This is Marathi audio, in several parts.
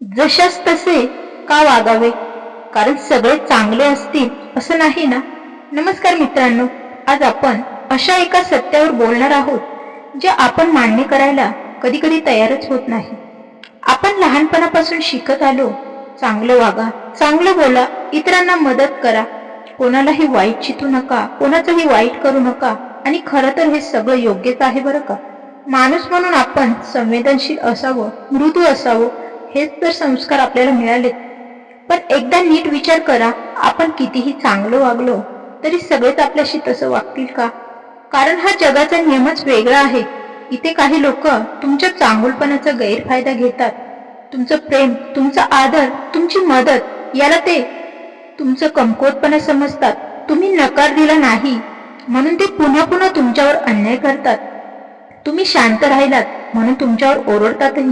जशास तसे का वागावे? कारण सगळे चांगले असतील असं नाही ना? नमस्कार मित्रांनो आज आपण अशा एका सत्यावर बोलणार आहोत जे आपण मान्य करायला कधी कधी तयारच होत नाही. आपण लहानपणापासून शिकत आलो. चांगलं वागा चांगलं बोला इतरांना मदत करा. कोणालाही वाईट चितू नका कोणाचंही वाईट करू नका. आणि खरं तर हे सगळं योग्यच आहे बरं का? माणूस म्हणून आपण संवेदनशील असावं मृदू असावं हेच तर संस्कार आपल्याला मिळाले पण एकदा नीट विचार करा आपण कितीही चांगलं वागलो तरी सगळेच आपल्याशी तसं वागतील का? कारण हा जगाचा नियमच वेगळा आहे. इथे काही लोक तुमच्या चांगुलपणाचा गैरफायदा घेतात. तुमचं प्रेम तुमचा आदर तुमची मदत याला ते तुमचं कमकुवतपणा समजतात. तुम्ही नकार दिला नाही म्हणून ते पुन्हा पुन्हा तुमच्यावर अन्याय करतात. तुम्ही शांत राहिलात म्हणून तुमच्यावर ओरडतातही.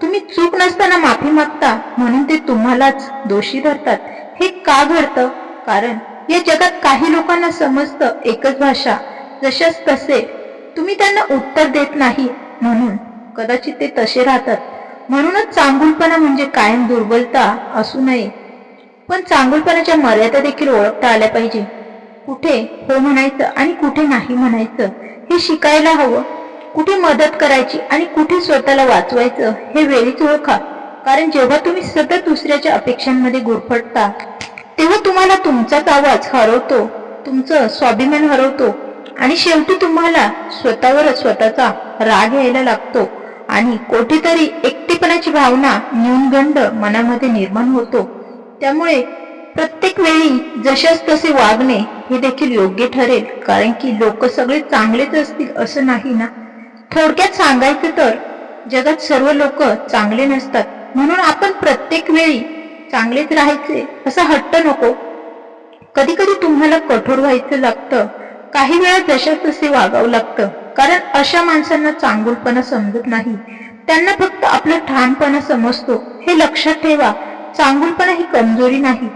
तुम्ही चूक नसताना माफी मागता म्हणून ते तुम्हालाच दोषी धरतात. हे का घडतं? कारण या जगात काही लोकांना समजतं एकच भाषा. जशाच तसे तुम्ही त्यांना उत्तर देत नाही म्हणून कदाचित ते तसे राहतात. म्हणूनच चांगुलपणा म्हणजे कायम दुर्बलता असू नये. पण चांगुलपणाच्या मर्यादा देखील ओळखता आल्या पाहिजे. कुठे हो म्हणायचं आणि कुठे नाही म्हणायचं हे शिकायला हवं. कुठे मदत करायची आणि कुठे स्वतःला वाचवायचं हे वेळीच ओळखा. कारण जेव्हा तुम्ही सतत दुसऱ्याच्या अपेक्षांमध्ये गुरफटता तेव्हा तुम्हाला तुमचाच आवाज हरवतो तुमचं स्वाभिमान हरवतो आणि शेवटी तुम्हाला स्वतःवर स्वतःचा राग यायला लागतो आणि कोठेतरी एकटेपणाची भावना न्यूनगंड मनामध्ये निर्माण होतो. त्यामुळे प्रत्येक वेळी जशाच तसे वागणे हे देखील योग्य ठरेल कारण की लोक सगळे चांगलेच असतील असं नाही ना? थोडक्यात सांगायचं तर जगात सर्व लोक चांगले नसतात. म्हणून आपण प्रत्येक वेळी चांगलेच राहायचे असा हट्ट नको. कधी कधी तुम्हाला कठोर व्हायचं लागतं. काही वेळा जशा तसे वागावं लागतं. कारण अशा माणसांना चांगुलपणा समजत नाही. त्यांना फक्त आपलं ठाणपणा समजतो. हे लक्षात ठेवा चांगुलपणा ही कमजोरी नाही.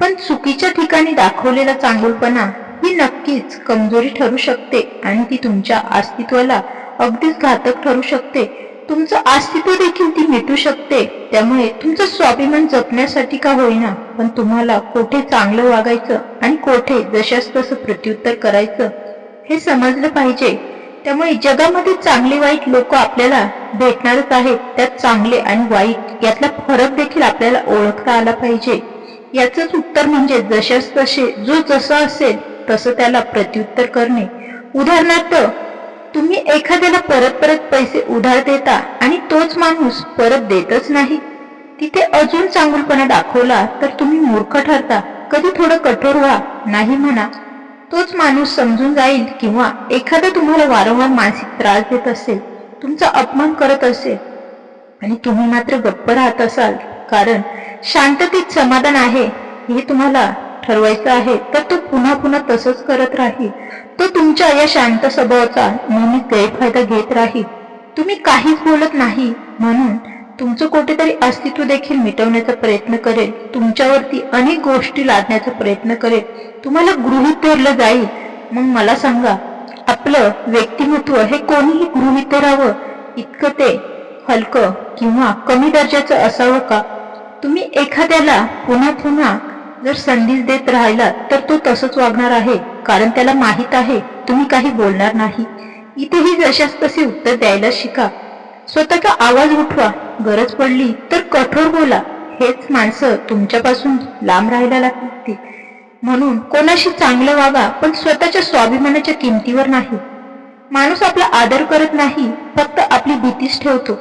पण चुकीच्या ठिकाणी दाखवलेला चांगुलपणा ही नक्कीच कमजोरी ठरू शकते आणि ती तुमच्या अस्तित्वाला अगदीच घातक ठरू शकते. तुमचं अस्तित्व देखील ती मिटू शकते. त्यामुळे तुमचं स्वाभिमान जपण्यासाठी का होईना पण तुम्हाला कोठे चांगलं वागायचं आणि कोठे जशास तसं प्रत्युत्तर करायचं हे समजलं पाहिजे. त्यामुळे जगामध्ये चांगले वाईट लोक आपल्याला भेटणारच आहेत. त्यात चांगले आणि वाईट यातला फरक देखील आपल्याला ओळखता आला पाहिजे. याचंच उत्तर म्हणजे जशास तसे जो जसा असेल तसं त्याला प्रत्युत्तर करणे. उदाहरणार्थ तुम्ही एखाद्याला परत परत पैसे उधार देता आणि तोच माणूस परत देतच नाही. तिथे अजून चांगुलपणा दाखवला तर तुम्ही मूर्ख ठरता. कधी थोडं कठोर व्हा नाही म्हणा. तोच माणूस समजून जाईल किंवा एखादा तुम्हाला वारंवार मानसिक त्रास देत असेल तुमचा अपमान करत असेल आणि तुम्ही मात्र गप्प राहत असाल. कारण शांततेत समाधान आहे हे तुम्हाला ठरवायचं आहे तर तो पुन्हा पुन्हा तसंच करत राहील तो तुमच्या या शांत स्वभावाचा नेहमी गैरफायदा घेत राहील तुम्ही काहीच बोलत नाही म्हणून तुमचं कुठेतरी अस्तित्व देखील मिटवण्याचा प्रयत्न करेल. तुमच्यावरती अनेक गोष्टी लादण्याचा प्रयत्न करेल. तुम्हाला गृहित धरलं जाईल. मग मला सांगा आपलं व्यक्तिमत्व हे कोणीही गृहित धरावं? इतकं ते हलकं किंवा कमी दर्जाचं असावं का? तुम्ही एखाद्याला पुन्हा पुन्हा जर संधीच देत राहिला तर तो तसंच वागणार आहे कारण त्याला माहीत आहे तुम्ही काही बोलणार नाही. इथेही जशास तसे उत्तर द्यायला शिका. स्वतःचा आवाज उठवा गरज पडली तर कठोर बोला. हेच माणसं तुमच्यापासून लांब राहायला लागतील म्हणून कोणाशी चांगलं वागा पण स्वतःच्या स्वाभिमानाच्या किमतीवर नाही. माणूस आपला आदर करत नाही फक्त आपली भीतीच ठेवतो.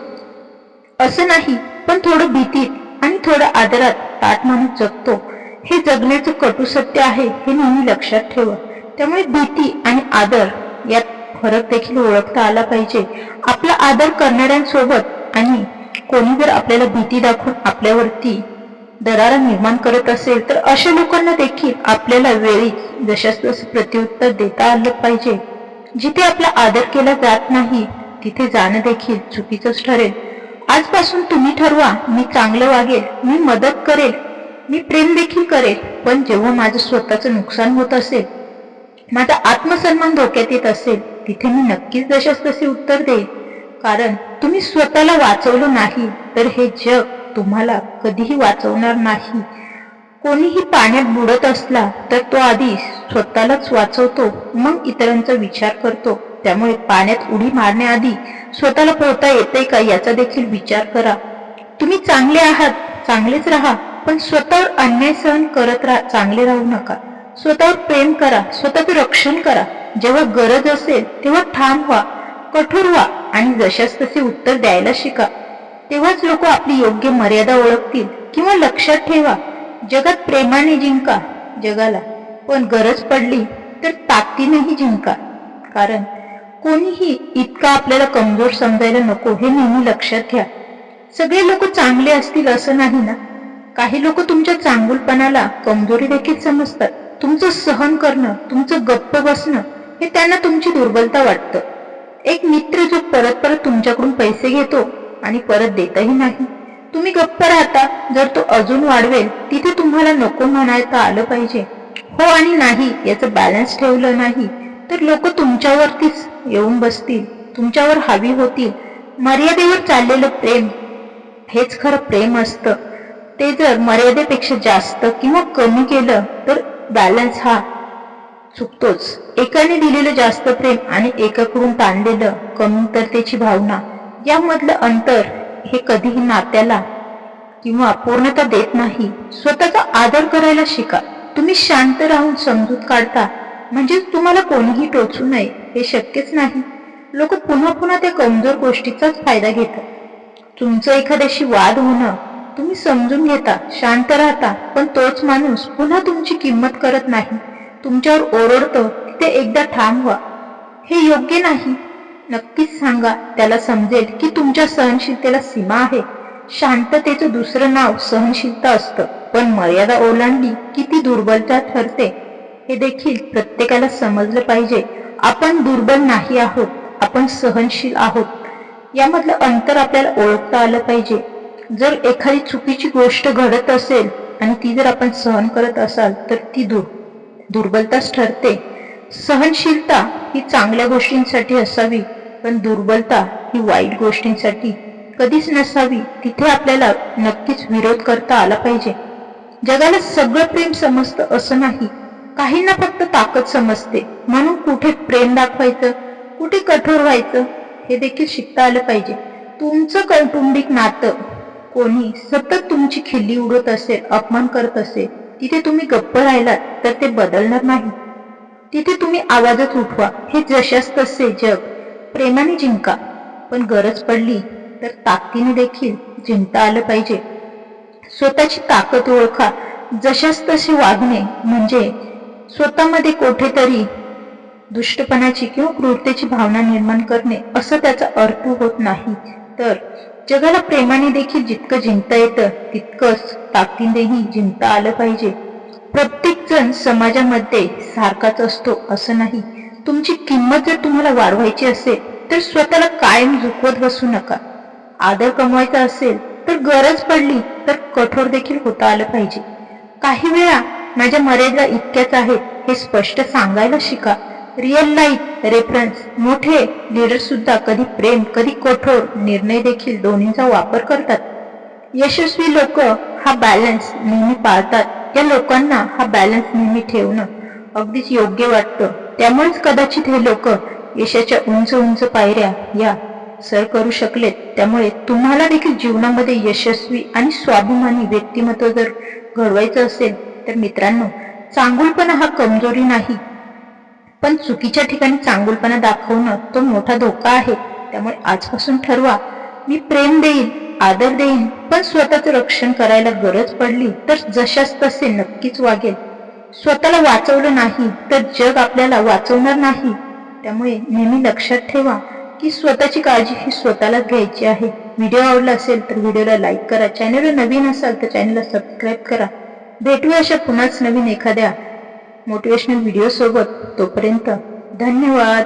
असं नाही पण थोडं भीतीत आणि थोडं आदरात ताट माणूस जगतो. हे जगण्याचं कटू सत्य आहे हे नेहमी लक्षात ठेवा. त्यामुळे भीती आणि आदर यात फरक देखील ओळखता आला पाहिजे. आपला आदर करणाऱ्यांसोबत आणि कोणी जर आपल्याला भीती दाखवून आपल्यावरती दरारा निर्माण करत असेल तर अशा लोकांना देखील आपल्याला वेळीच जशास तसं प्रत्युत्तर देता आलं पाहिजे. जिथे आपला आदर केला जात नाही तिथे जाणं देखील चुकीचंच ठरेल. आजपासून तुम्ही ठरवा मी चांगलं वागेल मी मदत करेल मी प्रेम देखील करेन पण जेव्हा माझं स्वतःचं नुकसान होत असेल माझा आत्मसन्मान धोक्यात येत असेल तिथे मी नक्कीच जशास तसे उत्तर देईन कारण तुम्ही स्वतःला वाचवलं नाही तर हे जग तुम्हाला कधीही वाचवणार नाही. कोणीही पाण्यात बुडत असला तर तो आधी स्वतःलाच वाचवतो मग इतरांचा विचार करतो. त्यामुळे पाण्यात उडी मारण्याआधी स्वतःला पोहता येते का याचा देखील विचार करा. तुम्ही चांगले आहात चांगलेच राहा. पण स्वतःवर अन्याय सहन करत राहा चांगले राहू नका. स्वतःवर प्रेम करा स्वतःचं रक्षण करा. जेव्हा गरज असेल तेव्हा ठाम व्हा कठोर व्हा आणि जशास तसे उत्तर द्यायला शिका. तेव्हाच लोक आपली योग्य मर्यादा ओळखतील किंवा लक्षात ठेवा जगात प्रेमाने जिंका जगाला. पण गरज पडली तर ताकदीनेही जिंका. कारण कोणीही इतका आपल्याला कमजोर समजायला नको हे नेहमी लक्षात घ्या. सगळे लोक चांगले असतील असं नाही ना? काही लोक तुमच्या चांगुलपणाला कमजोरी देखील समजतात. तुमचं सहन करणं तुमचं गप्प बसणं हे त्यांना तुमची दुर्बलता वाटतं. एक मित्र जो परत परत तुमच्याकडून पैसे घेतो आणि परत देतही नाही. तुम्ही गप्प राहता जर तो अजून वाढवेल तिथे तुम्हाला नको म्हणायला आलं पाहिजे. हो आणि नाही याचं बॅलन्स ठेवलं नाही तर लोक तुमच्यावरतीच येऊन बसतील तुमच्यावर हवी होतील. मर्यादेवर चाललेलं प्रेम हेच खरं प्रेम असतं. ते जर मर्यादेपेक्षा जास्त किंवा कमी केलं तर बॅलन्स हा चुकतोच. एकाने दिलेलं जास्त प्रेम आणि एकाकडून ताणलेलं कमतरतेची भावना यामधलं अंतर हे कधीही नात्याला किंवा पूर्णता देत नाही. स्वतःचा आदर करायला शिका. तुम्ही शांत राहून समजूत काढता. म्हणजे तुम्हाला कोणीही टोचू नये हे शक्यच नाही. लोक पुन्हा पुन्हा त्या कमजोर गोष्टीचाच फायदा घेतात. तुमचं एखाद्याशी वाद होणं तुम्ही समजून घेता शांत राहता पण तोच माणूस पुन्हा तुमची किंमत करत नाही. तुमच्यावर ओरडतो ते एकदा ठाम व्हा हे योग्य नाही. नक्कीच सांगा त्याला समजेल की तुमच्या सहनशीलतेला सीमा आहे. शांततेचं दुसरं नाव सहनशीलता असतं. पण मर्यादा ओलांडली की ती दुर्बलता ठरते. हे देखील प्रत्येकाला समजलं पाहिजे. आपण दुर्बल नाही आहोत आपण सहनशील आहोत. यामधलं अंतर आपल्याला ओळखता आलं पाहिजे. जर एखादी चुकीची गोष्ट घडत असेल आणि ती जर आपण सहन करत असाल तर ती दुर दुर्बलताच ठरते. सहनशीलता ही चांगल्या गोष्टींसाठी असावी पण दुर्बलता ही वाईट गोष्टींसाठी कधीच नसावी तिथे आपल्याला नक्कीच विरोध करता आला पाहिजे. जगाला सगळं प्रेम समजतं असं नाही. काहींना फक्त ताकद समजते. म्हणून कुठे प्रेम दाखवायचं? कुठे कठोर व्हायचं? हे देखील शिकता आलं पाहिजे. तुमचं कौटुंबिक नातं कोणी सतत तुमची खिल्ली उडत असेल अपमान करत असेल तिथे तुम्ही गप्प राहिलात तर ते बदलणार नाही. तिथे तुम्ही आवाजच उठवा हे जशास तसे जग. प्रेमाने जिंका पण गरज पडली तर ताकदीने देखील जिंकता आलं पाहिजे. स्वतःची ताकद ओळखा जशास तसे वागणे म्हणजे स्वतःमध्ये कुठेतरी दुष्टपणाची किंवा क्रूरतेची भावना निर्माण करणे असं त्याचा अर्थ होत नाही. तर जगाला प्रेमाने देखील जितकं जिंकता येतं तितकंच ताकदीनेही जिंकता आलं पाहिजे. प्रत्येक जण समाजामध्ये सारखाच असतो असं नाही. तुमची किंमत जर तुम्हाला वाढवायची असेल तर स्वतःला कायम झुकवत बसू नका. आदर कमवायचा असेल तर गरज पडली तर कठोर देखील होता आलं पाहिजे. काही वेळा माझ्या मर्यादा इतक्याच आहेत हे स्पष्ट सांगायला शिका. रिअल लाईफ रेफरन्स मोठे लीडर सुद्धा कधी प्रेम कधी कठोर निर्णय देखील दोन्हीचा वापर करतात. यशस्वी लोक हा बॅलन्स नेहमी पाळतात. या लोकांना हा बॅलन्स नेहमी ठेवणं अगदीच योग्य वाटतं. त्यामुळेच कदाचित हे लोक यशाच्या उंच उंच पायऱ्या या सर करू शकलेत. त्यामुळे तुम्हाला देखील जीवनामध्ये यशस्वी आणि स्वाभिमानी व्यक्तिमत्व जर घडवायचं असेल तर मित्रांनो चांगुलपणा हा कमजोरी नाही. पण चुकीच्या ठिकाणी चांगुलपणा दाखवणं तो मोठा धोका आहे. त्यामुळे आजपासून ठरवा. मी प्रेम देईन आदर देईन पण स्वतःचं रक्षण करायला गरज पडली तर जशास तसे नक्कीच वागेल. स्वतःला वाचवलं नाही तर जग आपल्याला वाचवणार नाही. त्यामुळे नेहमी लक्षात ठेवा की स्वतःची काळजी ही स्वतःलाच घ्यायची आहे. व्हिडिओ आवडला असेल तर व्हिडिओला लाईक करा. चॅनलवर नवीन असाल तर चॅनलला सबस्क्राईब करा. भेटूया अशा पुन्हाच नवीन एखाद्या मोटिवेशनल व्हिडिओसोबत तोपर्यंत धन्यवाद.